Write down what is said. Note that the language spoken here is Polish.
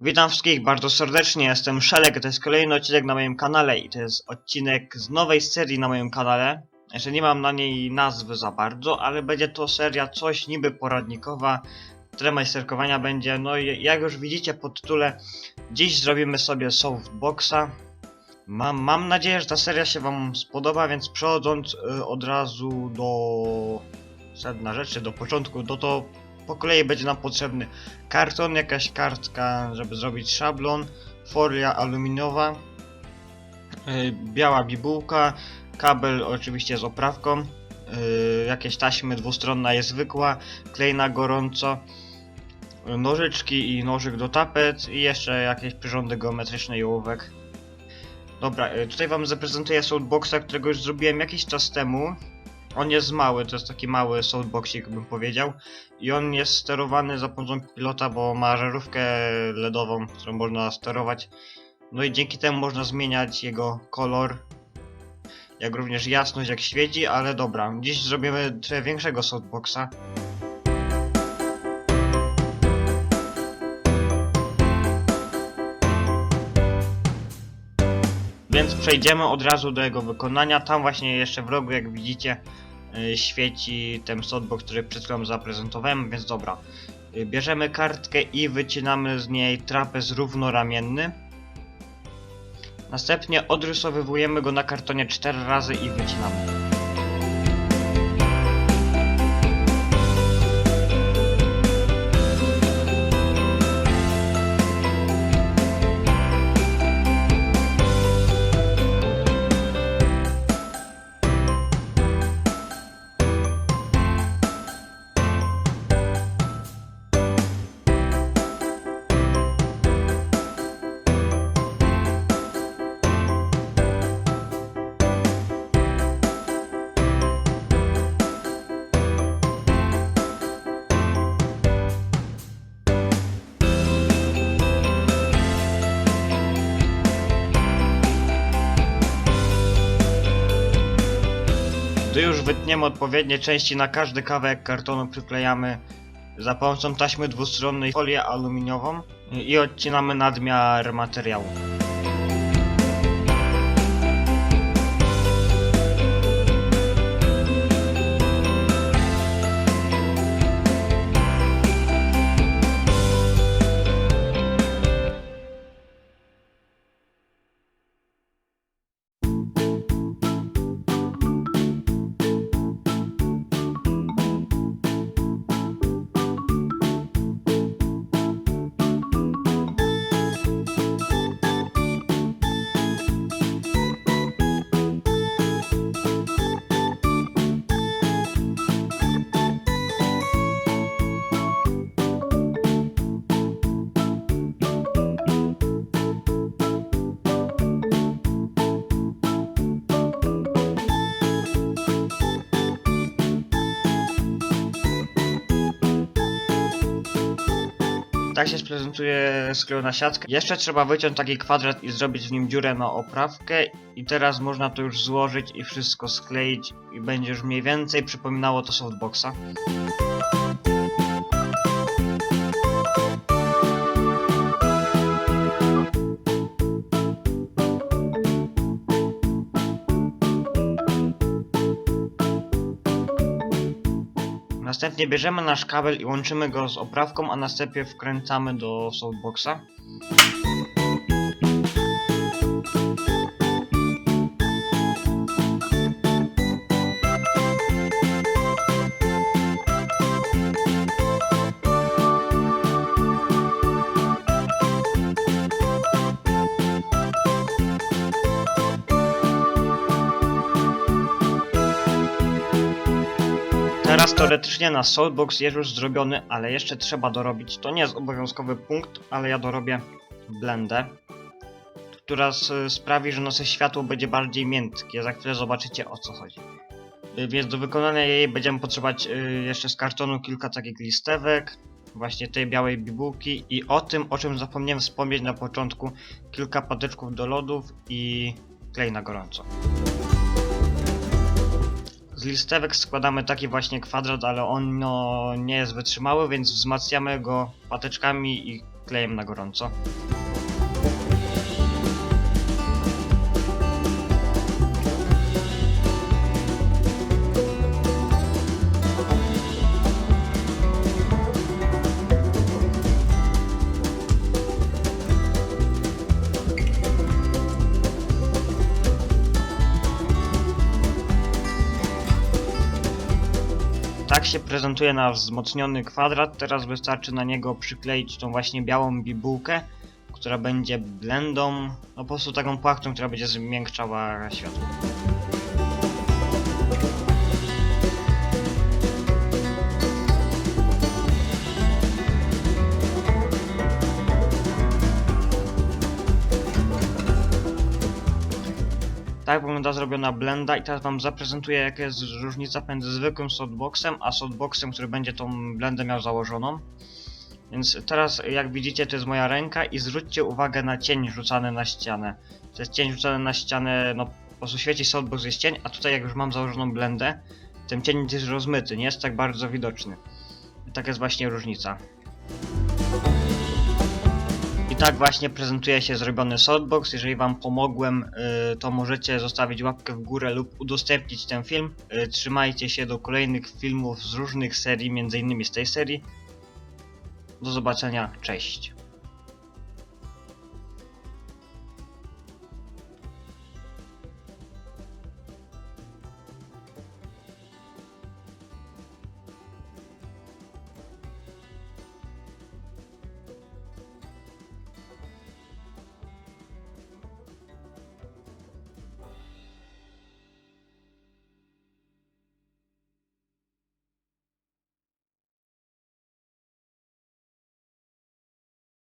Witam wszystkich bardzo serdecznie, jestem Szelek, to jest kolejny odcinek na moim kanale i to jest odcinek z nowej serii na moim kanale. Jeszcze nie mam na niej nazwy za bardzo, ale będzie to seria coś niby poradnikowa, tyle majsterkowania będzie, no i jak już widzicie po tytule, dziś zrobimy sobie softboxa. Mam, mam nadzieję, że ta seria się wam spodoba, więc przechodząc y, od razu do sedna rzeczy, do początku, no to po kolei będzie nam potrzebny karton, jakaś kartka, żeby zrobić szablon, folia aluminiowa, yy, biała bibułka, kabel oczywiście z oprawką, yy, jakieś taśmy dwustronna jest zwykła, klej na gorąco, nożyczki i nożyk do tapet i jeszcze jakieś przyrządy geometryczne i ołówek. Dobra, yy, tutaj wam zaprezentuję soundboxa, którego już zrobiłem jakiś czas temu. On jest mały, to jest taki mały soundboxik bym powiedział i on jest sterowany za pomocą pilota, bo ma żarówkę LEDową, którą można sterować. No i dzięki temu można zmieniać jego kolor, jak również jasność, jak świeci, ale dobra, dziś zrobimy trochę większego soundboxa. Więc przejdziemy od razu do jego wykonania. Tam właśnie jeszcze w rogu, jak widzicie, świeci ten softbox, który przed chwilą zaprezentowałem, więc dobra. Y, Bierzemy kartkę i wycinamy z niej trapez równoramienny. Następnie odrysowywujemy go na kartonie 4 razy i wycinamy. Wytniemy odpowiednie części na każdy kawałek kartonu przyklejamy za pomocą taśmy dwustronnej folię aluminiową i odcinamy nadmiar materiału. Tak się prezentuje sklejona siatka. Jeszcze trzeba wyciąć taki kwadrat i zrobić w nim dziurę na oprawkę i teraz można to już złożyć i wszystko skleić i będzie już mniej więcej przypominało to softboxa. Następnie bierzemy nasz kabel i łączymy go z oprawką, a następnie wkręcamy do softboxa. Teraz teoretycznie nasz softbox jest już zrobiony, ale jeszcze trzeba dorobić. To nie jest obowiązkowy punkt, ale ja dorobię blendę, która sprawi, że nasze światło będzie bardziej miękkie. Za chwilę zobaczycie o co chodzi. Y, Więc do wykonania jej będziemy potrzebować y, jeszcze z kartonu kilka takich listewek, właśnie tej białej bibułki i o tym, o czym zapomniałem wspomnieć na początku, kilka patyczków do lodów i klej na gorąco. Z listewek składamy taki właśnie kwadrat, ale on no, nie jest wytrzymały, więc wzmacniamy go patyczkami i klejem na gorąco. Tak się prezentuje nasz wzmocniony kwadrat. Teraz wystarczy na niego przykleić tą właśnie białą bibułkę, która będzie blendą, no po prostu taką płachtą, która będzie zmiękczała światło. Tak wygląda zrobiona blenda i teraz wam zaprezentuję jaka jest różnica pomiędzy zwykłym softboxem a softboxem, który będzie tą blendę miał założoną. Więc teraz jak widzicie to jest moja ręka i zwróćcie uwagę na cień rzucany na ścianę. To jest cień rzucany na ścianę, no po prostu świeci softbox jest cień, a tutaj jak już mam założoną blendę, ten cień jest rozmyty, nie jest tak bardzo widoczny. I tak jest właśnie różnica. Tak właśnie prezentuje się zrobiony softbox. Jeżeli Wam pomogłem, y, to możecie zostawić łapkę w górę lub udostępnić ten film. Y, Trzymajcie się do kolejnych filmów z różnych serii, innymi z tej serii. Do zobaczenia, cześć.